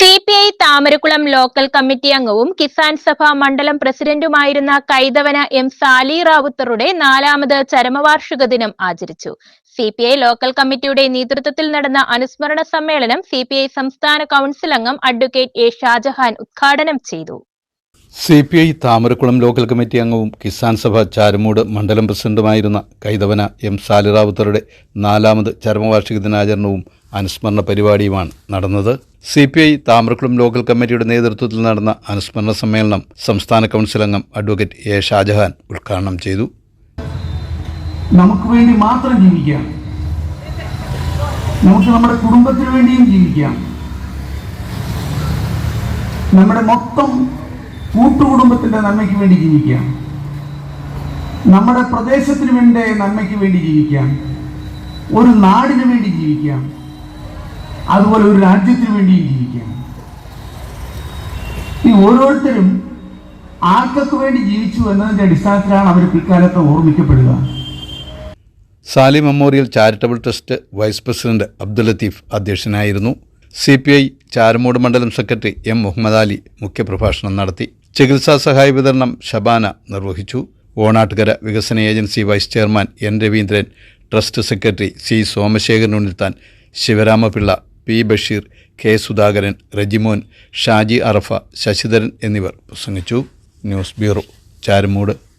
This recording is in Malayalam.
C P I Thamarakkulam local committee അംഗവും കിസാൻ സഭ മണ്ഡലം പ്രസിഡന്റുമായിരുന്ന കൈതവന എം സാലി റാവുത്തറുടെ നാലാമത് ചരമവാർഷിക ദിനം ആചരിച്ചു. സി പി ഐ ലോക്കൽ കമ്മിറ്റിയുടെ നേതൃത്വത്തിൽ നടന്ന അനുസ്മരണ സമ്മേളനം സി പി ഐ സംസ്ഥാന കൌൺസിൽ അംഗം അഡ്വക്കേറ്റ് എ ഷാജഹാൻ ഉദ്ഘാടനം ചെയ്തു. C P I Thamarakkulam local committee അംഗവും കിസാൻ സഭ ചാരുമൂട് മണ്ഡലം പ്രസിഡന്റുമായിരുന്ന കൈതവന എം സാലിറാവുത്തറുടെ നാലാമത് ചരമവാർഷിക ദിനാചരണവും അനുസ്മരണ പരിപാടിയുമാണ് നടന്നത്. C P I Thamarakkulam local കമ്മിറ്റിയുടെ നേതൃത്വത്തിൽ നടന്ന അനുസ്മരണ സമ്മേളനം സംസ്ഥാന കൗൺസിൽ അംഗം അഡ്വക്കേറ്റ് എ ഷാജഹാൻ ഉദ്ഘാടനം ചെയ്തു. നമുക്ക് വേണ്ടി മാത്രം ജീവിക്കാം. നമുക്ക് നമ്മുടെ കുടുംബത്തിന് വേണ്ടിയും ജീവിക്കാം. നമ്മുടെ മൊത്തം കൂട്ടുകുടുംബത്തിന്റെ നന്മയ്ക്ക് വേണ്ടി ജീവിക്കാം. നമ്മുടെ പ്രദേശത്തിന് വേണ്ടി നന്മയ്ക്ക് വേണ്ടി ജീവിക്കാം. ഒരു നാടിന് വേണ്ടി ജീവിക്കാം. അതുപോലെ ഒരു രാജ്യത്തിന് വേണ്ടിയും ജീവിക്കാം. ഈ ഓരോരുത്തരും ആർക്കൊക്കെ വേണ്ടി ജീവിച്ചു എന്നതിന്റെ അടിസ്ഥാനത്തിലാണ് അവർ പിൽക്കാലത്ത് ഓർമ്മിക്കപ്പെടുക. Sali memorial charitable trust vice president Abdul Latheef അധ്യക്ഷനായിരുന്നു. സി പി ഐ ചാരമൂട് മണ്ഡലം സെക്രട്ടറി എം മുഹമ്മദ് അലി മുഖ്യപ്രഭാഷണം നടത്തി. ചികിത്സാ സഹായ വിതരണം ഷബാന നിർവഹിച്ചു. ഓണാട്ടുകര വികസന agency vice chairman N Raveendran trust secretary C Somasekharan Unnithan Sivaramapillai P Basheer K Sudhakaran Rejimon Shaji Arafa Sasidharan എന്നിവർ പ്രസംഗിച്ചു. News bureau Charummood.